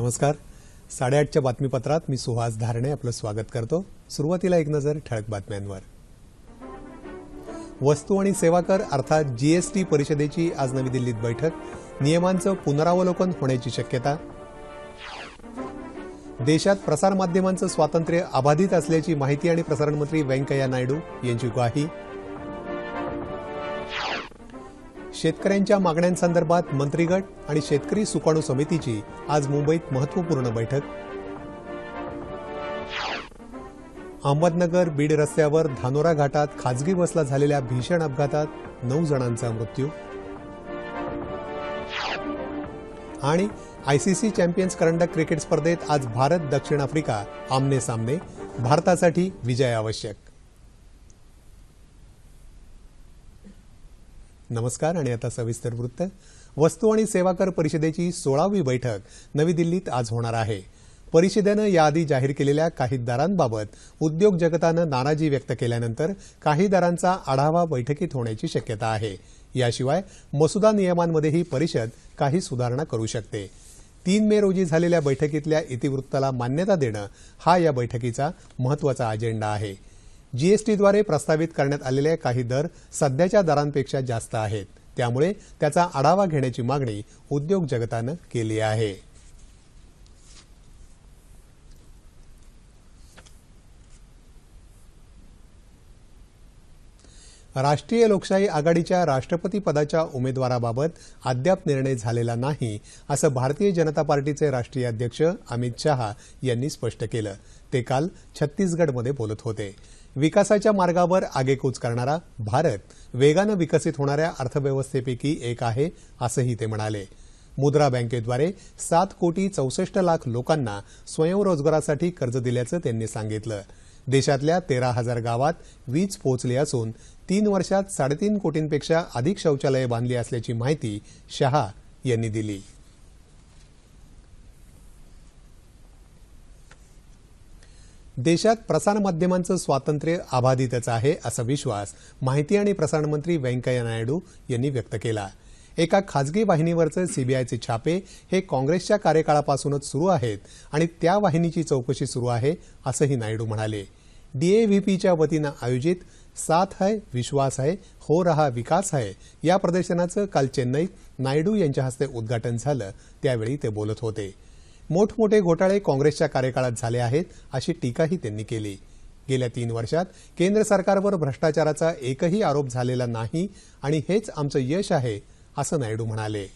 नमस्कार. साडेआठच्या बातमीपत्रात मी सुहास धारणे आपलं स्वागत करतो. सुरुवातीला एक नजर ठळक बातम्यांवर. वस्तू आणि सेवा कर अर्थात जीएसटी परिषदेची आज नवी दिल्लीत बैठक. नियमांचं पुनरावलोकन होण्याची शक्यता. देशात प्रसारमाध्यमांचं स्वातंत्र्य अबाधित असल्याची माहिती आणि प्रसारण मंत्री व्यंकय्या नायडू यांची ग्वाही. शेतकऱ्यांच्या मागण्यांसंदर्भात मंत्रीगट आणि शेतकरी सुकाणू समितीची आज मुंबईत महत्त्वपूर्ण बैठक. अहमदनगर बीड रस्त्यावर धानोरा घाटात खाजगी बसला झालेल्या भीषण अपघातात नऊ जणांचा मृत्यू. आणि आयसीसी चॅम्पियन्स करंडक क्रिकेट स्पर्धेत आज भारत दक्षिण आफ्रिका आमने सामने भारतासाठी विजय आवश्यक. नमस्कार आणि आता सविस्तर वृत्त. वस्तू आणि सेवा कर परिषदेची सोळावी बैठक नवी दिल्लीत आज होणार आहे. परिषदेनं याआधी जाहीर केलेल्या काही दरांबाबत उद्योग जगतानं नाराजी व्यक्त केल्यानंतर काही दरांचा आढावा बैठकीत होण्याची शक्यता आहे. याशिवाय मसुदा नियमांमध्येही परिषद काही सुधारणा करू शकते. तीन मे रोजी झालेल्या बैठकीतल्या इतिवृत्ताला मान्यता देणं हा या बैठकीचा महत्त्वाचा अजेंडा आहे. जीएसटीद्वारे प्रस्तावित करण्यात आलेले काही दर सध्याच्या दरांपेक्षा जास्त आहेत. त्यामुळे त्याचा आढावा घेण्याची मागणी उद्योग जगतानं केली आहे. राष्ट्रीय लोकशाही आघाडीच्या राष्ट्रपती पदाच्या उमेदवाराबाबत अद्याप निर्णय झालेला नाही असं भारतीय जनता पार्टीचे राष्ट्रीय अध्यक्ष अमित शहा यांनी स्पष्ट केलं. ते काल छत्तीसगडमध्ये बोलत होते. विकासाच्या मार्गावर आगेकूच करणारा भारत वेगानं विकसित होणाऱ्या अर्थव्यवस्थेपैकी एक आहे असंही ते म्हणाले. मुद्रा बँकेद्वारे सात कोटी चौसष्ट लाख लोकांना स्वयंरोजगारासाठी कर्ज दिल्याचं त्यांनी सांगितलं. देशातल्या तेरा हजार गावात वीज पोचली असून तीन वर्षात साडेतीन कोटींपेक्षा अधिक शौचालये बांधली असल्याची माहिती शहा यांनी दिली. देशात प्रसारमाध्यमांचं स्वातंत्र्य अबाधितच आहे असा विश्वास माहिती आणि प्रसारण मंत्री व्यंकय्या नायडू यांनी व्यक्त केला. एका खाजगी वाहिनीवरचे सीबीआयचे छापे हे काँग्रेसच्या कार्यकाळापासूनच सुरू आहेत आणि त्या वाहिनीची चौकशी सुरू आहे असंही नायडू म्हणाले. डीएव्हीपीच्या वतीनं आयोजित साथ है विश्वास है हो रहा विकास है या प्रदर्शनाचं काल चेन्नईत नायडू यांच्या हस्ते उद्घाटन झालं. त्यावेळी ते बोलत होते. मोठमोठे घोटाळे काँग्रेसच्या कार्यकाळात झाले आहेत अशी टीकाही त्यांनी केली. गेल्या तीन वर्षात केंद्र सरकारवर भ्रष्टाचाराचा एकही आरोप झालेला नाही आणि हेच आमचं यश आहे असं नायडू म्हणाले.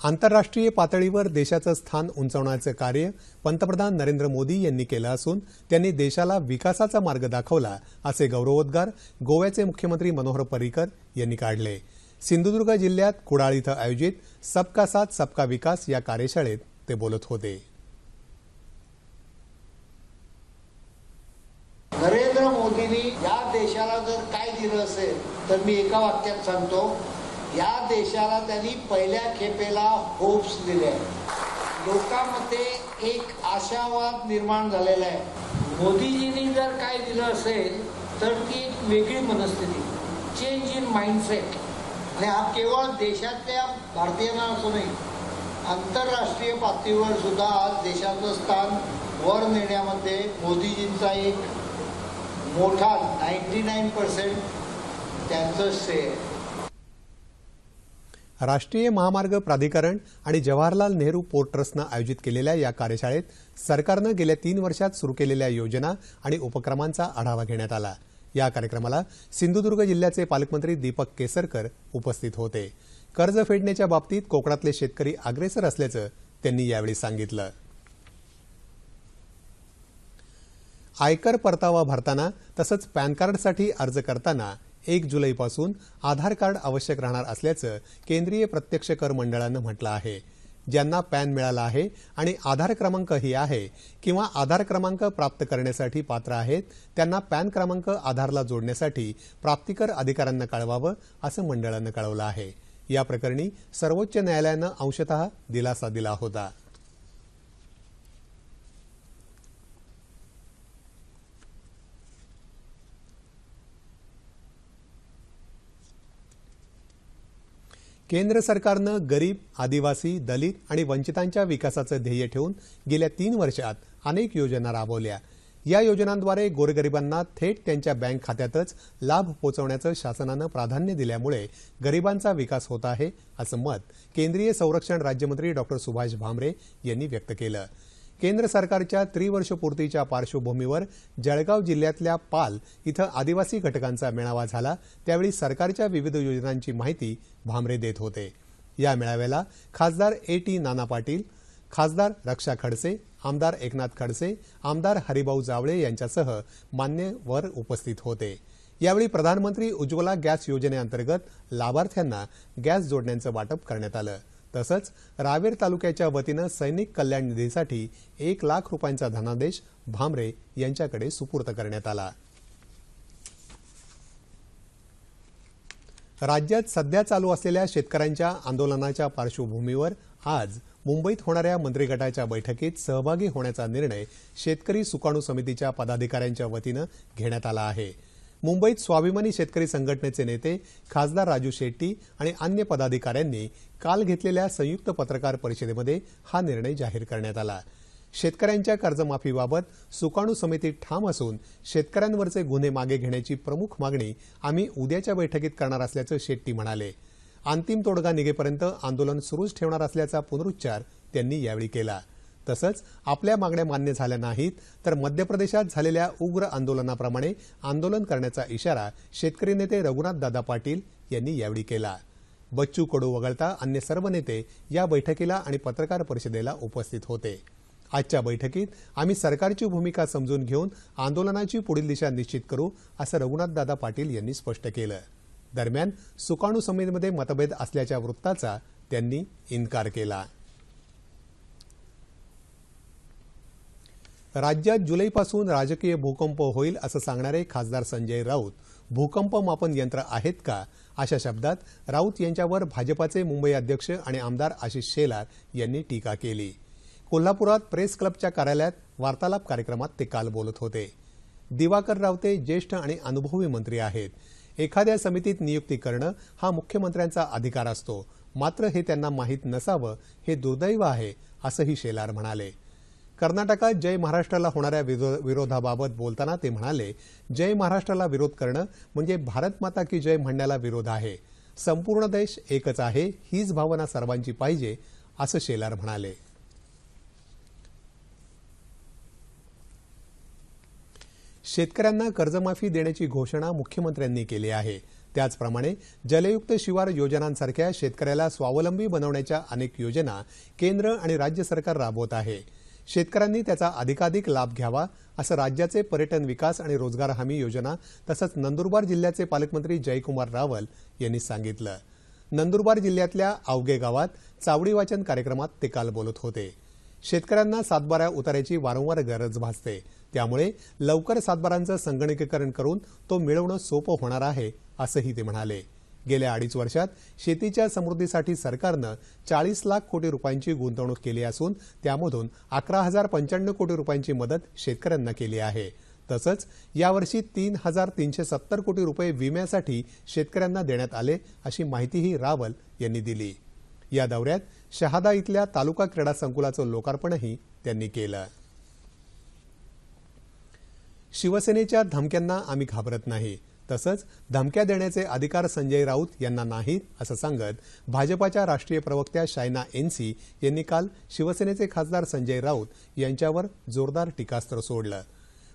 आंतरराष्ट्रीय पातळीवर देशाचं स्थान उंचावण्याचं कार्य पंतप्रधान नरेंद्र मोदी यांनी केलं असून त्यांनी देशाला विकासाचा मार्ग दाखवला असे गौरवोद्गार गोव्याचे मुख्यमंत्री मनोहर पर्रिकर यांनी काढले. सिंधुदुर्ग जिल्ह्यात कुडाळ इथं आयोजित सबका साथ सबका विकास या कार्यशाळेत ते बोलत होते. नरेंद्र मोदींनी या देशाला जर काय दिलं असेल तर मी एका वाक्यात सांगतो या देशाला त्यांनी पहिल्या खेपेला होप्स दिले. लोकांमध्ये एक आशावाद निर्माण झालेला आहे. मोदीजींनी जर काय दिलं असेल तर ती एक वेगळी मनस्थिती चेंज इन माइंडसेट आणि हा केवळ देशातल्या भारतीयांना असं नाही आंतरराष्ट्रीय पातळीवर सुद्धा आज देशाचं स्थान वर नेण्यामध्ये मोदीजींचा एक मोठा नाईन्टी नाईन पर्सेंट त्यांचं श्रेय राष्ट्रीय महामार्ग प्राधिकरण आणि जवाहरलाल नेहरू पोर्ट ट्रस्टनं आयोजित केलेल्या या कार्यशाळेत सरकारनं गेल्या तीन वर्षात सुरू केलेल्या योजना आणि उपक्रमांचा आढावा घेण्यात आला. या कार्यक्रमाला सिंधुदुर्ग जिल्ह्याचे पालकमंत्री दीपक केसरकर उपस्थित होते. कर्ज फेडण्याच्या बाबतीत कोकणातले शेतकरी अग्रेसर असल्याचं त्यांनी यावेळी सांगितलं. आयकर परतावा भरताना तसंच पॅन कार्डसाठी अर्ज करताना एक जुलैपासून आधार कार्ड आवश्यक राहणार असल्याचं केंद्रीय प्रत्यक्ष कर मंडळानं म्हटलं आहे. ज्यांना पॅन मिळाला आहे आणि आधार क्रमांकही आहे किंवा आधार क्रमांक प्राप्त करण्यासाठी पात्र आहेत त्यांना पॅन क्रमांक आधारला जोडण्यासाठी प्राप्तिकर अधिकाऱ्यांना कळवावं असं मंडळानं कळवलं आहे. या प्रकरणी सर्वोच्च न्यायालयानं अंशतः दिलासा दिला होता. केंद्र सरकारनं गरीब आदिवासी दलित आणि वंचितांच्या विकासाचं ध्येय ठेवून गेल्या तीन वर्षात अनेक योजना राबवल्या. या योजनांद्वारे गोरगरिबांना थेट त्यांच्या बँक खात्यातच लाभ पोहोचवण्याचं शासनानं प्राधान्य दिल्यामुळे गरिबांचा विकास होत आहे असं मत केंद्रीय संरक्षण राज्यमंत्री डॉक्टर सुभाष भामरे यांनी व्यक्त केलं. केंद्र सरकारच्या त्रिवर्षपूर्तीच्या पार्श्वभूमीवर जळगाव जिल्ह्यातल्या पाल इथं आदिवासी घटकांचा मेळावा झाला. त्यावेळी सरकारच्या विविध योजनांची माहिती भामरे देत होते. या मेळाव्याला खासदार ए टी नाना पाटील खासदार रक्षा खडसे आमदार एकनाथ खडसे आमदार हरिभाऊ जावळे यांच्यासह मान्यवर उपस्थित होते. यावेळी प्रधानमंत्री उज्ज्वला गॅस योजनेअंतर्गत लाभार्थ्यांना गॅस जोडण्यांचं वाटप करण्यात आलं. तसंच रावेर तालुक्याच्या वतीनं सैनिक कल्याण निधीसाठी एक लाख रुपयांचा धनादेश भामरे यांच्याकडे सुपूर्द करण्यात आला. राज्यात सध्या चालू असलेल्या शेतकऱ्यांच्या आंदोलनाच्या पार्श्वभूमीवर आज मुंबईत होणाऱ्या मंत्रिगटाच्या बैठकीत सहभागी होण्याचा निर्णय शेतकरी सुकाणू समितीच्या पदाधिकाऱ्यांच्या वतीनं घेण्यात आला आहे. मुंबईत स्वाभिमानी शेतकरी संघटनेचे नेते खासदार राजू शेट्टी आणि अन्य पदाधिकाऱ्यांनी काल घेतलेल्या संयुक्त पत्रकार परिषदेमध्ये हा निर्णय जाहीर करण्यात आला. शेतकऱ्यांच्या कर्जमाफीबाबत सुकाणू समिती ठाम असून शेतकऱ्यांवरचे गुन्हे मागे घेण्याची प्रमुख मागणी आम्ही उद्याच्या बैठकीत करणार असल्याचं शेट्टी म्हणाले. अंतिम तोडगा निघेपर्यंत आंदोलन सुरूच ठेवणार असल्याचा पुनरुच्चार त्यांनी यावेळी केला. तसंच आपल्या मागण्या मान्य झाल्या नाहीत तर मध्य प्रदेशात झालेल्या उग्र आंदोलनाप्रमाणे आंदोलन करण्याचा इशारा शेतकरी नेते रघुनाथ दादा पाटील यांनी यावेळी केला. बच्चू कडू वगळता अन्य सर्व नेते या बैठकीला आणि पत्रकार परिषदेला उपस्थित होते. आजच्या बैठकीत आम्ही सरकारची भूमिका समजून घेऊन आंदोलनाची पुढील दिशा निश्चित करू असं रघुनाथदादा पाटील यांनी स्पष्ट केलं. दरम्यान सुकाणू समितीमध्ये मतभेद असल्याच्या वृत्ताचा त्यांनी इन्कार केला. राज्यात जुलैपासून राजकीय भूकंप होईल असं सांगणारे खासदार संजय राऊत भूकंप मापन यंत्र आहेत का? अशा शब्दात राऊत यांच्यावर भाजपाचे मुंबई अध्यक्ष आणि आमदार आशिष शेलार यांनी टीका केली. कोल्हापुरात प्रेस क्लबच्या कार्यालयात वार्तालाप कार्यक्रमात ते काल बोलत होते. दिवाकर रावते ज्येष्ठ आणि अनुभवी मंत्री आहेत. एखाद्या समितीत नियुक्ती करणं हा मुख्यमंत्र्यांचा अधिकार असतो. मात्र हे त्यांना माहीत नसावं हे दुर्दैव आहे असंही शेलार म्हणाले. कर्नाटकात जय महाराष्ट्राला होणाऱ्या विरोधाबाबत बोलताना ते म्हणाले जय महाराष्ट्राला विरोध करणं म्हणजे भारत माता की जय म्हणण्याला विरोध आहे. संपूर्ण देश एकच आहे हीच भावना सर्वांची पाहिजे असं शेलार म्हणाले. शेतकऱ्यांना कर्जमाफी देण्याची घोषणा मुख्यमंत्र्यांनी केली आहे. त्याचप्रमाणे जलयुक्त शिवार योजनांसारख्या शेतकऱ्याला स्वावलंबी बनवण्याच्या अनेक योजना केंद्र आणि राज्य सरकार राबवत आहे. शेतकऱ्यांनी त्याचा अधिकाधिक लाभ घ्यावा असं राज्याचे पर्यटन विकास आणि रोजगार हमी योजना तसंच नंदुरबार जिल्ह्याचे पालकमंत्री जयकुमार रावल यांनी सांगितलं. नंदुरबार जिल्ह्यातल्या आवगे गावात चावडी वाचन कार्यक्रमात ते काल बोलत होते. शेतकऱ्यांना सातबारा उतारायची वारंवार गरज भासते. त्यामुळे लवकर सातबारांचं संगणकीकरण करून तो मिळवणं सोपं होणार आहे असंही ते म्हणाले. गेल्या अडीच वर्षात शेतीच्या समृद्धीसाठी सरकारनं चाळीस लाख कोटी रुपयांची गुंतवणूक केली असून त्यामधून अकरा हजार पंच्याण्णव कोटी रुपयांची मदत शेतकऱ्यांना केली आहे. तसंच यावर्षी तीन हजार तीनशे सत्तर कोटी रुपये विम्यासाठी शेतकऱ्यांना देण्यात आले अशी माहितीही रावल यांनी दिली. या दौऱ्यात शहादा इथल्या तालुका क्रीडा संकुलाचं लोकार्पणही त्यांनी केलं. शिवसेनेच्या धमक्यांना आम्ही घाबरत नाही. तसंच धमक्या देण्याचे अधिकार संजय राऊत यांना नाहीत असं सांगत भाजपाच्या राष्ट्रीय प्रवक्त्या शायना एनसी यांनी काल शिवसेनेचे खासदार संजय राऊत यांच्यावर जोरदार टीकास्त्र सोडलं.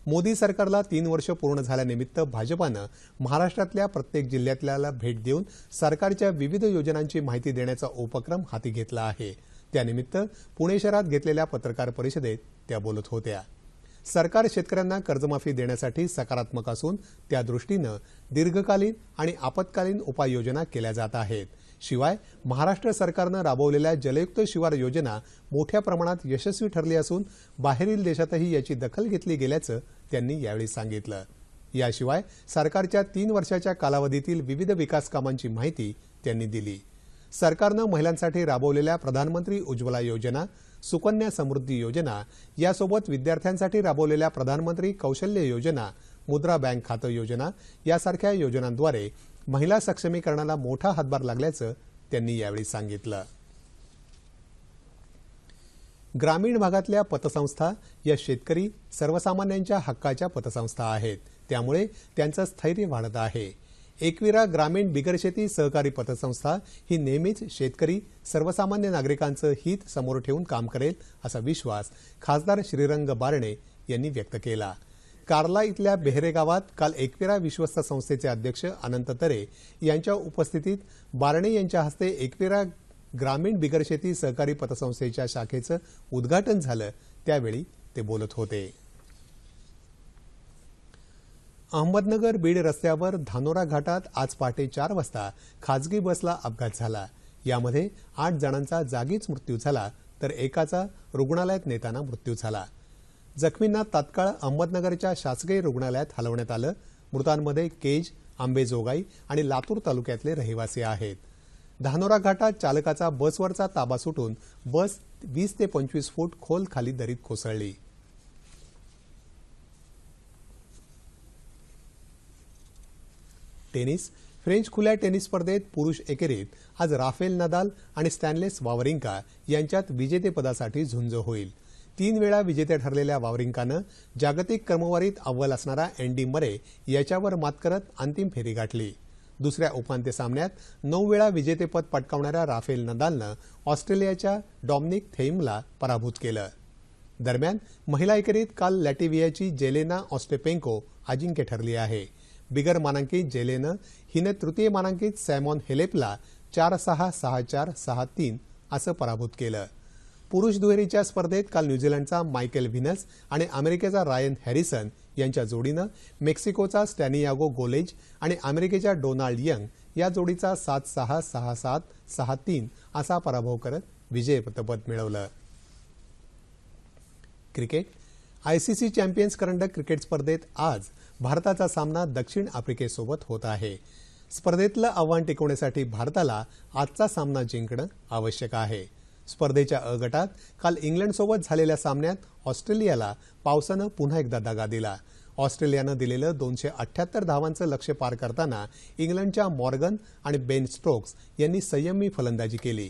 मोदी सरकारला तीन वर्ष पूर्ण झाल्यानिमित्त भाजपानं महाराष्ट्रातल्या प्रत्येक जिल्ह्यातल्याला भेट देऊन सरकारच्या विविध योजनांची माहिती देण्याचा उपक्रम हाती घेतला आहे. त्यानिमित्त पुणे शहरात घेतलेल्या पत्रकार परिषदेत त्या बोलत होत्या. सरकार शेतकऱ्यांना कर्जमाफी देण्यासाठी सकारात्मक असून त्या दृष्टीनं दीर्घकालीन आणि आपत्कालीन उपाययोजना केल्या जात आहेत. शिवाय महाराष्ट्र सरकारनं राबवलेल्या जलयुक्त शिवार योजना मोठ्या प्रमाणात यशस्वी ठरली असून बाहेरील देशातही याची दखल घेतली गेल्याचं त्यांनी यावेळी सांगितलं. याशिवाय सरकारच्या तीन वर्षाच्या कालावधीतील विविध विकास कामांची माहिती त्यांनी दिली. सरकारनं महिलांसाठी राबवलेल्या प्रधानमंत्री उज्ज्वला योजना सुकन्या समृद्धी योजना यासोबत विद्यार्थ्यांसाठी राबवलेल्या प्रधानमंत्री कौशल्य योजना मुद्रा बँक खातं योजना यासारख्या योजनांद्वारे महिला सक्षमीकरणाला मोठा हातभार लागल्याचं त्यांनी यावेळी सांगितलं. ग्रामीण भागातल्या पतसंस्था या शेतकरी सर्वसामान्यांच्या हक्काच्या पतसंस्था आहेत. त्यामुळे त्यांचं स्थैर्य वाढत आहे. एकविरा ग्रामीण बिगरशेती सहकारी पतसंस्था ही नेहमीच शेतकरी सर्वसामान्य नागरिकांचं हित समोर ठेवून काम करेल असा विश्वास खासदार श्रीरंग बारणे यांनी व्यक्त केला. कार्ला इथल्या बेहरे गावात काल एकविरा विश्वस्त संस्थेचे अध्यक्ष अनंत तरे यांच्या उपस्थितीत बारणे यांच्या हस्ते एकविरा ग्रामीण बिगरशेती सहकारी पतसंस्थेच्या शाखेचं उद्घाटन झालं. त्यावेळी ते बोलत होते. अहमदनगर बीड रस्त्यावर धानोरा घाटात आज पहाटे चार वाजता खाजगी बसला अपघात झाला. यामध्ये आठ जणांचा जागीच मृत्यू झाला तर एकाचा रुग्णालयात नेताना मृत्यू झाला. जखमींना तात्काळ अहमदनगरच्या शासकीय रुग्णालयात हलवण्यात आलं. मृतांमध्ये केज आंबेजोगाई आणि लातूर तालुक्यातले रहिवासी आहेत. धानोरा घाटात चालकाचा बसवरचा ताबा सुटून बस वीस ते पंचवीस फूट खोल खाली दरीत कोसळली. टेनिस फ्रेंच खुल्या टेनिस स्पर्धेत पुरुष एकेरीत आज राफेल नदाल आणि स्टॅनलेस वावरिंका यांच्यात विजेतेपदासाठी झुंज होईल. तीन वेळा विजेते ठरलेल्या वावरिंकानं जागतिक क्रमवारीत अव्वल असणारा अँडी मरे याच्यावर मात करत अंतिम फेरी गाठली. दुसऱ्या उपांत्य सामन्यात नऊ वेळा विजेतेपद पटकावणाऱ्या राफेल नदालनं ऑस्ट्रेलियाच्या डॉमनिक थेईमला पराभूत केलं. दरम्यान महिला एकेरीत काल लॅटिव्हियाची जेलेना ऑस्टेपेंको अजिंक्य ठरली आहे. बिगर मानांकित जेलेनं हिनं तृतीय मानांकित सॅमॉन हेलेपला चार सहा सहा चार सहा तीन असं पराभूत केलं. पुरुष दुहेरीच्या स्पर्धेत काल न्यूझीलंडचा मायकेल व्हिनस आणि अमेरिकेचा रायन हॅरिसन यांच्या जोडीनं मेक्सिकोचा स्टॅनियागो गोलेज आणि अमेरिकेच्या डोनाल्ड यंग या जोडीचा सात सहा सहा सात सहा तीन असा पराभव करत विजयपद मिळवलं. क्रिकेट आयसीसी चॅम्पियन्स करंडक क्रिकेट स्पर्धेत आज भारताचा सामना दक्षिण आफ्रिकेसोबत होत आहे. स्पर्धेतलं आव्हान टिकवण्यासाठी भारताला आजचा सामना जिंकणं आवश्यक आहे. स्पर्धेच्या अ गटात काल इंग्लंडसोबत झालेल्या सामन्यात ऑस्ट्रेलियाला पावसानं पुन्हा एकदा दगा दिला. ऑस्ट्रेलियानं दिलेलं दोनशे अठ्ठ्याहत्तर धावांचं लक्ष पार करताना इंग्लंडच्या मॉर्गन आणि बेन स्ट्रोक्स यांनी संयमी फलंदाजी केली.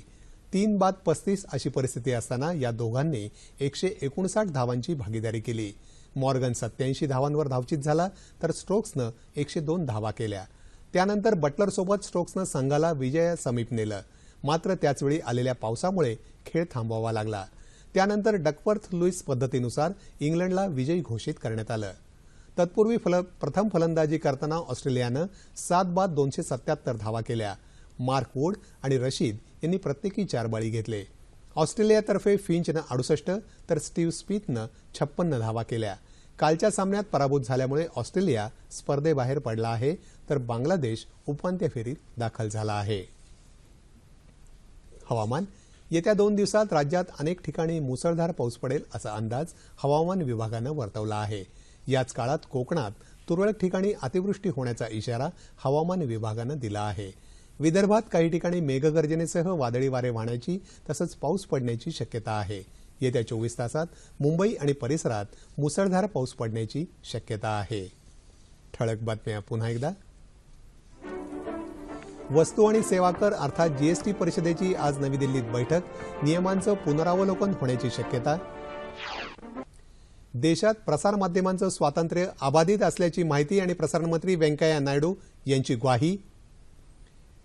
तीन बाद पस्तीस अशी परिस्थिती असताना या दोघांनी एकशे एकोणसाठ धावांची भागीदारी केली. मॉर्गन सत्याऐंशी धावांवर धावचित झाला तर स्ट्रोक्सनं एकशे दोन धावा केल्या. त्यानंतर बटलरसोबत स्ट्रोक्सनं संघाला विजया समीप नेलं. मात्र त्याचवेळी आलेल्या पावसामुळे खेळ थांबवावा लागला. त्यानंतर डकवर्थ लुईस पद्धतीनुसार इंग्लंडला विजयी घोषित करण्यात आलं. तत्पूर्वी फल प्रथम फलंदाजी करताना ऑस्ट्रेलियानं सात बाद दोनशे सत्याहत्तर धावा केल्या. मार्क वूड आणि रशीद यांनी प्रत्येकी चार बळी घेतले. ऑस्ट्रेलियातर्फे फिंचनं अडुसष्ट तर स्टीव्ह स्मिथनं छप्पन्न धावा केल्या. कालच्या सामन्यात पराभूत झाल्यामुळे ऑस्ट्रेलिया स्पर्धेबाहेर पडला आहे तर बांगलादेश उपांत्य फेरीत दाखल झाला आहे. हवामान येत्या दोन दिवसात राज्यात अनेक ठिकाणी मुसळधार पाऊस पडेल असा अंदाज हवामान विभागानं वर्तवला आहे. याच काळात कोकणात तुरळक ठिकाणी अतिवृष्टी होण्याचा इशारा हवामान विभागानं दिला आहे. विदर्भात काही ठिकाणी मेघगर्जनेसह वादळी वारे वाहण्याची तसंच पाऊस पडण्याची शक्यता आहे. येत्या चोवीस तासात मुंबई आणि परिसरात मुसळधार पाऊस पडण्याची शक्यता आहे. ठळक बातम्या पुन्हा एकदा. वस्तू आणि सेवा कर अर्थात जीएसटी परिषदेची आज नवी दिल्लीत बैठक. नियमांचं पुनरावलोकन होण्याची शक्यता. देशात प्रसारमाध्यमांचं स्वातंत्र्य अबाधित असल्याची माहिती आणि प्रसारणमंत्री व्यंकय्या नायडू यांची ग्वाही.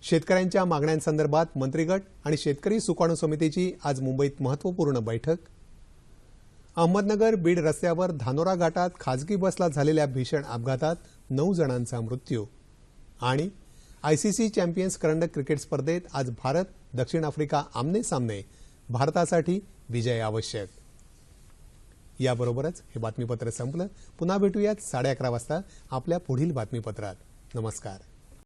शेतकऱ्यांच्या मागण्यांसंदर्भात मंत्रिगट आणि शेतकरी सुकाणू समितीची आज मुंबईत महत्त्वपूर्ण बैठक. अहमदनगर बीड रस्त्यावर धानोरा घाटात खाजगी बसला झालेल्या भीषण अपघातात नऊ जणांचा मृत्यू. आणि आयसीसी चॅम्पियन्स करंडक क्रिकेट स्पर्धेत आज भारत दक्षिण आफ्रिका आमने सामने भारतासाठी विजय आवश्यक. याबरोबरच हे बातमीपत्र संपलं. पुन्हा भेटूयात साडे अकरा वाजता आपल्या पुढील बातमीपत्रात. नमस्कार.